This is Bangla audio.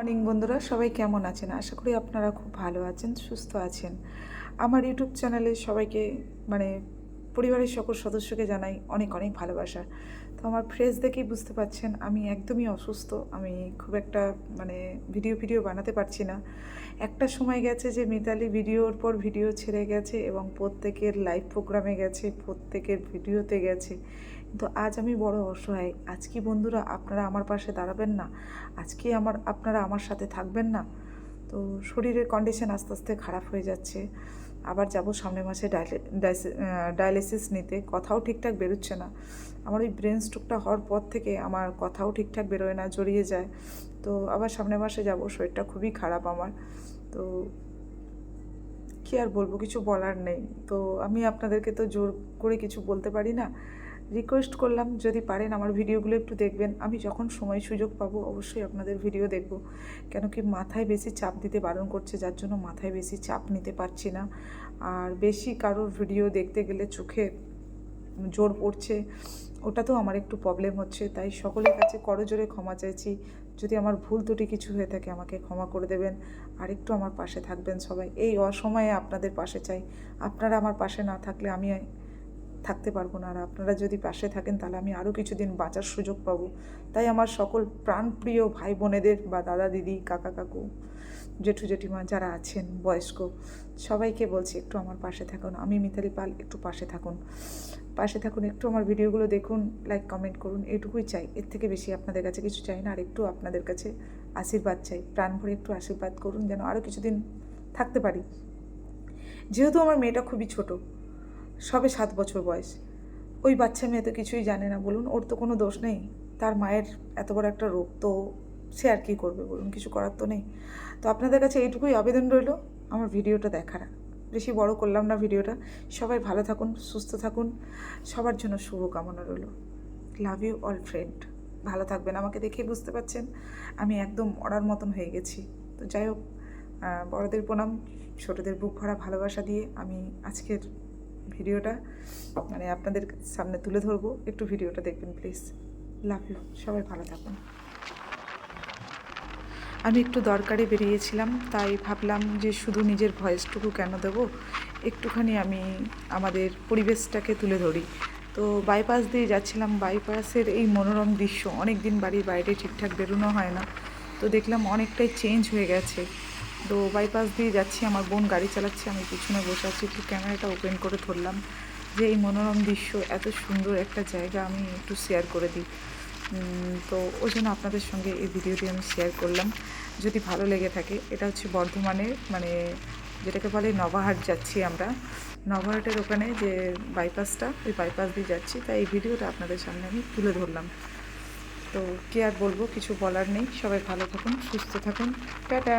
মর্নিং বন্ধুরা। সবাই কেমন আছেন? আশা করি আপনারা খুব ভালো আছেন, সুস্থ আছেন। আমার ইউটিউব চ্যানেলে সবাইকে মানে পরিবারের সকল সদস্যকে জানাই অনেক অনেক ভালোবাসা। তো আমার ফ্রেস দেখেই বুঝতে পারছেন আমি একদমই অসুস্থ। আমি খুব একটা মানে ভিডিও ভিডিও বানাতে পারছি না। একটা সময় গেছে যে মিতালি ভিডিওর পর ভিডিও ছেড়ে গেছে এবং প্রত্যেকের লাইভ প্রোগ্রামে গেছে, প্রত্যেকের ভিডিওতে গেছে। কিন্তু আজ আমি বড় অসহায়। আজ কি বন্ধুরা আপনারা আমার পাশে দাঁড়াবেন না? আজকে আমার, আপনারা আমার সাথে থাকবেন না? তো শরীরের কন্ডিশন আস্তে আস্তে খারাপ হয়ে যাচ্ছে। আবার যাব সামনের মাসে ডায়ালিসিস নিতে। কথাও ঠিকঠাক বেরোচ্ছে না। আমার ওই ব্রেন স্ট্রোকটা হওয়ার পর থেকে আমার কথাও ঠিকঠাক বেরোয় না, জড়িয়ে যায়। তো আবার সামনের মাসে যাব, শরীরটা খুবই খারাপ আমার। তো কি আর বলব, কিছু বলার নেই। তো আমি আপনাদেরকে তো জোর করে কিছু বলতে পারি না? রিকোয়েস্ট করলাম, যদি পারেন আমার ভিডিওগুলো একটু দেখবেন। আমি যখন সময় সুযোগ পাবো, অবশ্যই আপনাদের ভিডিও দেখব। কেন কি মাথায় বেশি চাপ দিতে বারণ করছে, যার জন্য মাথায় বেশি চাপ নিতে পারছি না। আর বেশি কারোর ভিডিও দেখতে গেলে চোখে জোর পড়ছে, ওটাতেও আমার একটু প্রবলেম হচ্ছে। তাই সকলের কাছে করজোরে ক্ষমা চাইছি। যদি আমার ভুল ত্রুটি কিছু হয়ে থাকে, আমাকে ক্ষমা করে দেবেন। আর একটু আমার পাশে থাকবেন সবাই। এই অসময়ে আপনাদের পাশে চাই। আপনারা আমার পাশে না থাকলে আমি থাকতে পারব না। আর আপনারা যদি পাশে থাকেন, তাহলে আমি আরও কিছুদিন বাঁচার সুযোগ পাবো। তাই আমার সকল প্রাণপ্রিয় ভাই বোনেদের বা দাদা দিদি কাকা কাকু জেঠু জেঠিমা যারা আছেন, বয়স্ক, সবাইকে বলছি, একটু আমার পাশে থাকুন। আমি মিতালি পাল, একটু পাশে থাকুন। পাশে থাকুন, একটু আমার ভিডিওগুলো দেখুন লাইক কমেন্ট করুন এটুকুই চাই। এর থেকে বেশি আপনাদের কাছে কিছু চাই না, আর একটু আপনাদের কাছে আশীর্বাদ চাই। প্রাণ ভরে একটু আশীর্বাদ করুন, যেন আরও কিছুদিন থাকতে পারি। যেহেতু আমার মেয়েটা খুবই ছোটো সবে সাত বছর বয়স। ওই বাচ্চা মেয়ে তো কিছুই জানে না, বলুন। ওর তো কোনো দোষ নেই। তার মায়ের এত বড় একটা রোগ তো সে আর কী করবে, বলুন? কিছু করার তো নেই। তো আপনাদের কাছে এইটুকুই আবেদন রইল, আমার ভিডিওটা দেখার। বেশি বড় করলাম না ভিডিওটা। সবাই ভালো থাকুন, সুস্থ থাকুন। সবার জন্য শুভকামনা রইল। Love you all, friend. ভালো থাকবেন। আমাকে দেখেই বুঝতে পারছেন, আমি একদম মরার মতন হয়ে গেছি। তো যাই হোক বড়দের প্রণাম, ছোটদের বুক ভরা ভালোবাসা দিয়ে আমি আজকের ভিডিওটা মানে আপনাদের সামনে তুলে ধরবো। একটু ভিডিওটা দেখবেন প্লিজ লাভ ইউ সবাই ভালো থাকুন। আমি একটু দরকারে বেরিয়েছিলাম, তাই ভাবলাম যে শুধু নিজের ভয়েসটুকু কেন দেবো? একটুখানি আমি আমাদের পরিবেশটাকে তুলে ধরি। তো বাইপাস দিয়ে যাচ্ছিলাম। বাইপাসের এই মনোরম দৃশ্য অনেক দিন বাড়ির বাইরে ঠিকঠাক বেরোনো হয় না। তো দেখলাম অনেকটাই চেঞ্জ হয়ে গেছে। তো বাইপাস দিয়ে যাচ্ছি, আমার বোন গাড়ি চালাচ্ছে, আমি পিছনে বসে আছি, একটু ক্যামেরাটা ওপেন করে ধরলাম যে এই মনোরম দৃশ্য, এত সুন্দর একটা জায়গা আমি একটু শেয়ার করে দিই। তো ওই জন্য আপনাদের সঙ্গে এই ভিডিওটি আমি শেয়ার করলাম। যদি ভালো লেগে থাকে, এটা হচ্ছে বর্ধমানের মানে যেটাকে বলে নবাহাট যাচ্ছি আমরা। নবাহাটের ওখানে যে বাইপাসটা ওই বাইপাস দিয়ে যাচ্ছি, তাই এই ভিডিওটা আপনাদের সামনে আমি তুলে ধরলাম। তো কি আর বলব, কিছু বলার নেই। সবাই ভালো থাকুন, সুস্থ থাকুন। টাটা!